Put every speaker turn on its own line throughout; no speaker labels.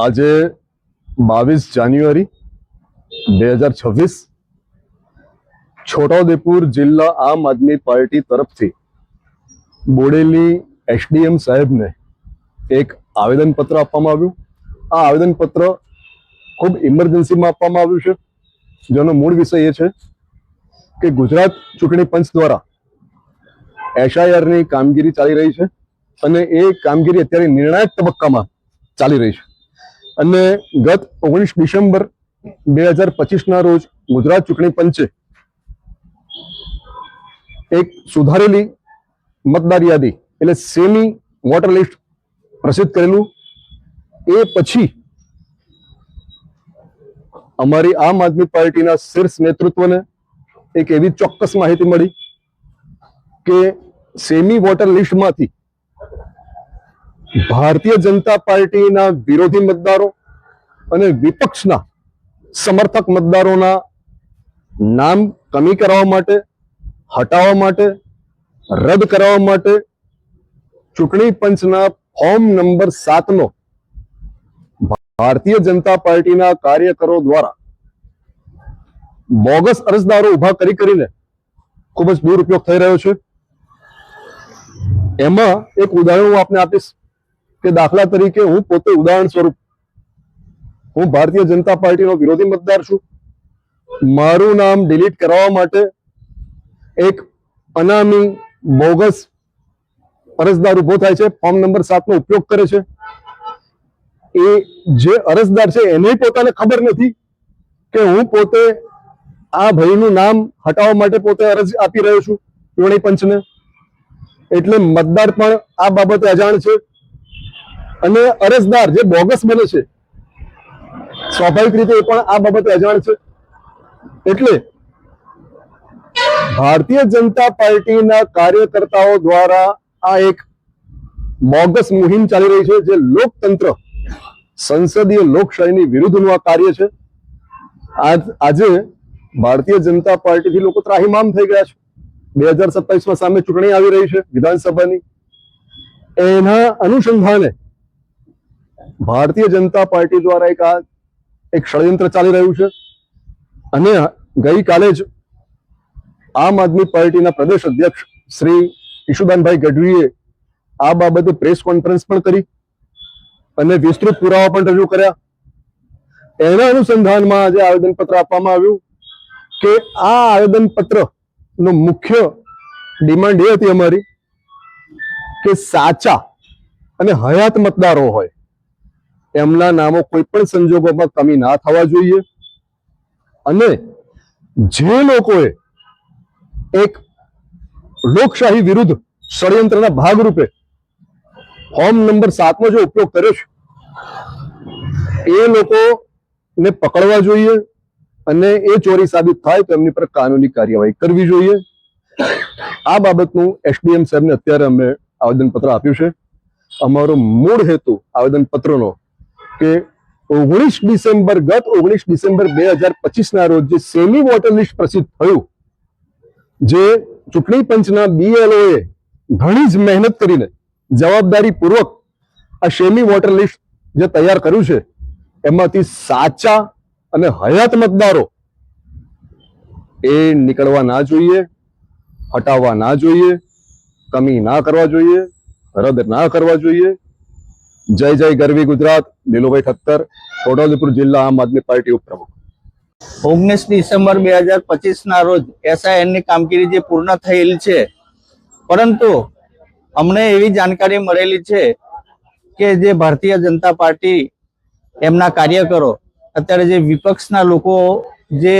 આજે બાવીસ જાન્યુઆરી બે હજાર છવ્વીસ છોટાઉદેપુર જિલ્લા આમ આદમી પાર્ટી તરફથી બોડેલી એસડીએમ સાહેબને એક આવેદનપત્ર આપવામાં આવ્યું. આ આવેદનપત્ર ખૂબ ઇમરજન્સીમાં આપવામાં આવ્યું છે. જેનો મૂળ વિષય એ છે કે ગુજરાત ચૂંટણી પંચ દ્વારા એસઆઈઆરની કામગીરી ચાલી રહી છે અને એ કામગીરી અત્યારે નિર્ણાયક તબક્કામાં ચાલી રહી છે. અને ગત ઓગણીસ ડિસેમ્બર બે હજાર પચીસના રોજ ગુજરાત ચૂંટણી પંચે એક સુધારેલી મતદાર યાદી, એટલે સેમી વોટર લિસ્ટ પ્રસિદ્ધ કરેલું. એ પછી અમારી આમ આદમી પાર્ટીના શીર્ષ નેતૃત્વને એક એવી ચોક્કસ માહિતી મળી કે સેમી વોટર લિસ્ટમાંથી ભારતીય જનતા પાર્ટીના વિરોધી મતદારો અને વિપક્ષના સમર્થક મતદારોના નામ કમી કરાવવા માટે, હટાવવા માટે, રદ કરવા માટે ચૂંટણી પંચના ફોર્મ નંબર સાતનો ભારતીય જનતા પાર્ટીના કાર્યકરો દ્વારા બોગસ અરજદારો ઊભા કરી કરીને ખૂબ જ દુરુપયોગ થઈ રહ્યો છે. એમાં એક ઉદાહરણ હું આપને આપીશ. કે દાખલા તરીકે હું પોતે ઉદાહરણ સ્વરૂપ હું ભારતીય જનતા પાર્ટીનો વિરોધી મતદાર છું. મારું નામ ડિલીટ કરાવવા માટે એક અનામી, બોગસ અરજદાર ઊભો થાય છે, ફોર્મ નંબર સાતનો ઉપયોગ કરે છે. એ જે અરજદાર છે, એને પોતાને ખબર નથી કે હું પોતે આ ભાઈનું નામ હટાવવા માટે પોતે અરજ આપી રહ્યો છું, ચૂંટણી પંચને. એટલે મતદાર પણ આ બાબતે અજાણ છે. અને અરજદાર જે બોગસ બને છે, સ્વાભાવિક રીતે એ પણ આ બાબતે અજાણ છે. એટલે ભારતીય જનતા પાર્ટીના કાર્યકર્તાઓ દ્વારા આ એક બોગસ મુહિમ ચાલી રહી છે, જે લોકતંત્ર, સંસદીય લોકશાહીની વિરુદ્ધનું આ કાર્ય છે. આજ, આજે ભારતીય જનતા પાર્ટીથી લોકો ત્રાહિમામ થઈ ગયા છે. બે હજાર સત્તાવીસમાં સામે ચૂંટણી આવી રહી છે વિધાનસભાની. એના અનુસંધાને ભારતીય જનતા પાર્ટી દ્વારા એક આ એક ષડયંત્ર ચાલી રહ્યું છે. અને ગઈકાલે જ આમ આદમી પાર્ટીના પ્રદેશ અધ્યક્ષ શ્રી ઈશુદાનભાઈ ગઢવીએ આ બાબતે પ્રેસ કોન્ફરન્સ પણ કરી અને વિસ્તૃત પુરાવા પણ રજૂ કર્યા. એના અનુસંધાનમાં આજે આવેદનપત્ર આપવામાં આવ્યું કે આ આવેદનપત્ર નો મુખ્ય ડિમાન્ડ એ હતી અમારી કે સાચા અને હયાત મતદારો હોય. એમના નામો કોઈ પણ સંજોગોમાં કમી ના થવા જોઈએ. અને જે લોકોએ એક લોકશાહી વિરુદ્ધ ષડયંત્રના ભાગરૂપે ફોર્મ નંબર સાતનો જે ઉપયોગ કર્યો છે, એ લોકોને પકડવા જોઈએ અને એ ચોરી સાબિત થાય તો એમની પર કાનૂની કાર્યવાહી કરવી જોઈએ. આ બાબતનું એસડીએમ સાહેબને અત્યારે અમે આવેદનપત્ર આપ્યું છે. અમારો મૂળ હેતુ આવેદનપત્રનો કે ઓગણીસ ડિસેમ્બર, ગત ઓગણીસ ડિસેમ્બર બે હજાર પચીસના રોજ જે સેમી વોટર લિસ્ટ પ્રસિદ્ધ થયું, જે ચૂંટણી પંચના બીએલઓએ ઘણી જ મહેનત કરીને જવાબદારી પૂર્વક આ સેમી વોટર લિસ્ટ જે તૈયાર કર્યું છે, એમાંથી સાચા અને હયાત મતદારો એ નીકળવા ના જોઈએ, હટાવવા ના જોઈએ, કમી ના કરવા જોઈએ, રદ ના કરવા જોઈએ જય જય ગરવી ગુજરાત, લીલુભાઈ ઠક્કર છોટાઉદેપુર જિલ્લા આમ આદમી પાર્ટી ઉપપ્રમુખ.
ઓગણીસ ડિસેમ્બર બે હજાર પચીસના રોજ એસઆઈએનની કામગીરી જે પૂર્ણ થયેલ છે, પરંતુ અમને એવી જાણકારી મળેલી છે કે જે ભારતીય જનતા પાર્ટી એમના કાર્યકરો, અત્યારે જે વિપક્ષના લોકો જે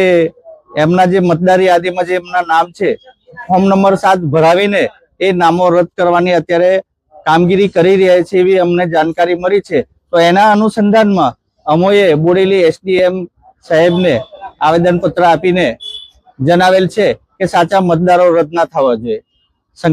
એમના જે મતદાર યાદીમાં જે એમના નામ છે, ફોર્મ નંબર સાત ભરાવીને એ નામો રદ કરવાની અત્યારે કામગીરી કરી રહ્યા છે એવી અમને જાણકારી મળી છે. તો એના અનુસંધાનમાં અમોએ બોડેલી એસડીએમ સાહેબને આવેદનપત્ર આપીને જણાવેલ છે કે સાચા મતદારો રદ ના થવા જોઈએ.